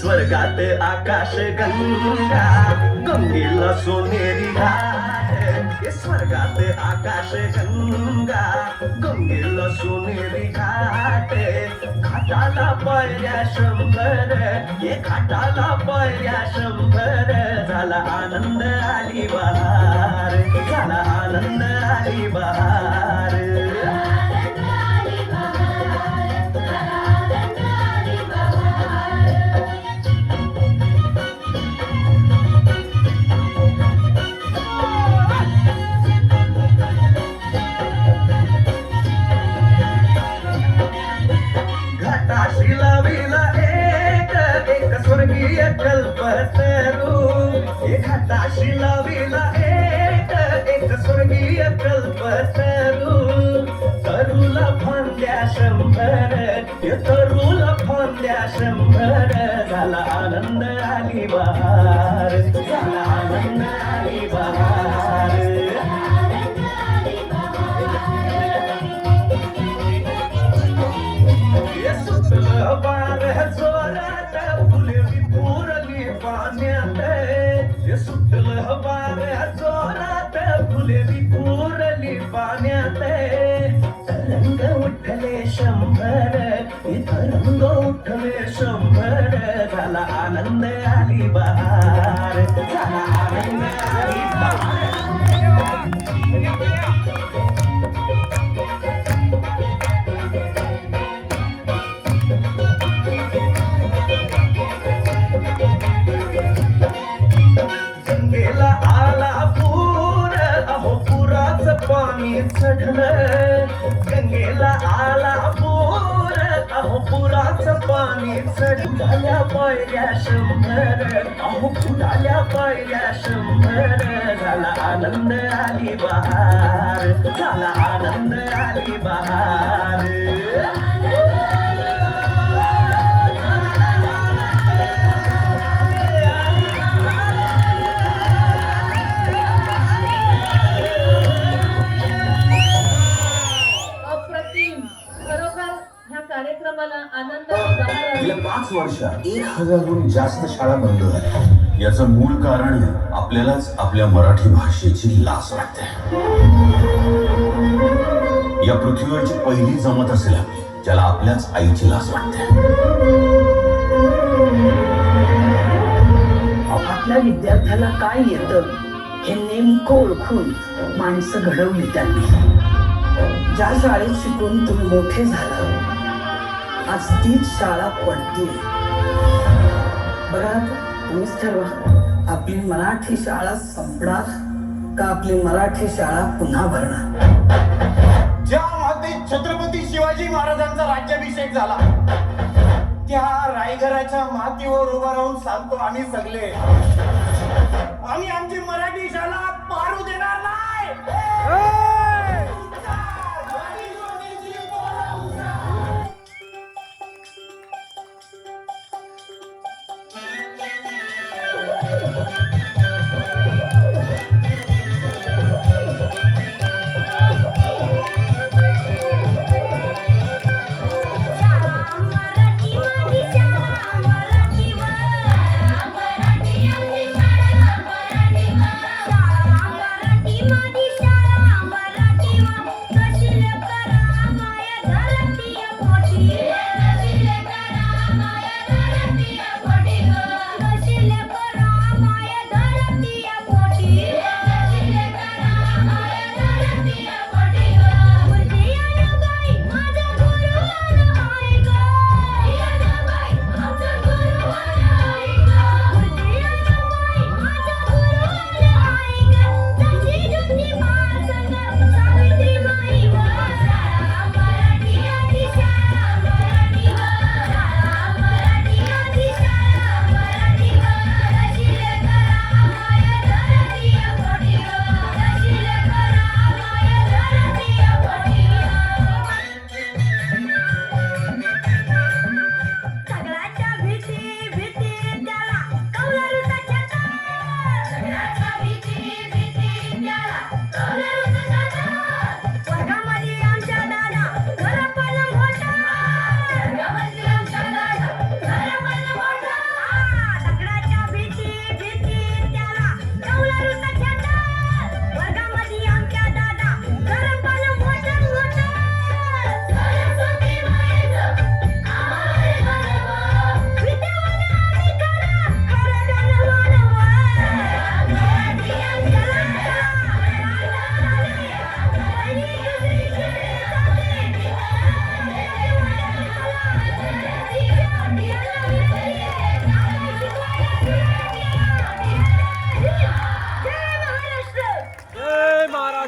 स्वर्गात आकाश गंगा गंगेला सोनेरी घा स्वर्गात आकाश गंगा गंगेला सोनेरी घाटे. घाटाला पायऱ्या शंभर ये घाटाला पायऱ्या शंभर. झाला आनंद आली बहार झाला आनंद आली बहार. कल्पतरू हे घाटाशी लाविला एक एक स्वर्गीय कल्पतरू तरुला फांद्या शंभर हे तरुला फांद्या शंभर। झाला आनंद आली बहार झाला आनंद आली बहार। सुटलं शंभर इथं रंग उठले शंभर झाला आनंद आली बहार. झाला आनंद आली बहार. आला पाणी चढलं. गंगेला आला अहो पुराच पाणी चढल्या पायऱ्या शंभर. अहो फुटाल्या पायऱ्या शंभर. झाला आनंद आली बहार. झाला आनंद आली बहार. वर्षात एक हजारहून जास्त शाळा बंद झाल्या. याचं मूळ कारण आपल्यालाच आपल्या मराठी भाषेची लाच वाटते. या पृथ्वीवरची पहिली जमत असेल आपली ज्याला आपल्याच आईची लाच वाटते. आपल्या विद्यार्थ्याला काय येतं हे नेमकं ओळखून माणसं घडवली त्यांनी. ज्या शाळेत शिकून तुम्ही मोठे झाला आज तीच शाळा पडतील बघा तुम्हीच ठरवा. आपली मराठी शाळा संपणार का आपली मराठी शाळा पुन्हा भरणार? ज्या छत्रपती शिवाजी महाराजांचा राज्याभिषेक झाला त्या रायगडाच्या मातीवर उभा राहून सांगतो आम्ही सगळे. आम्ही आमची मराठी शाळा पारू देणार नाही!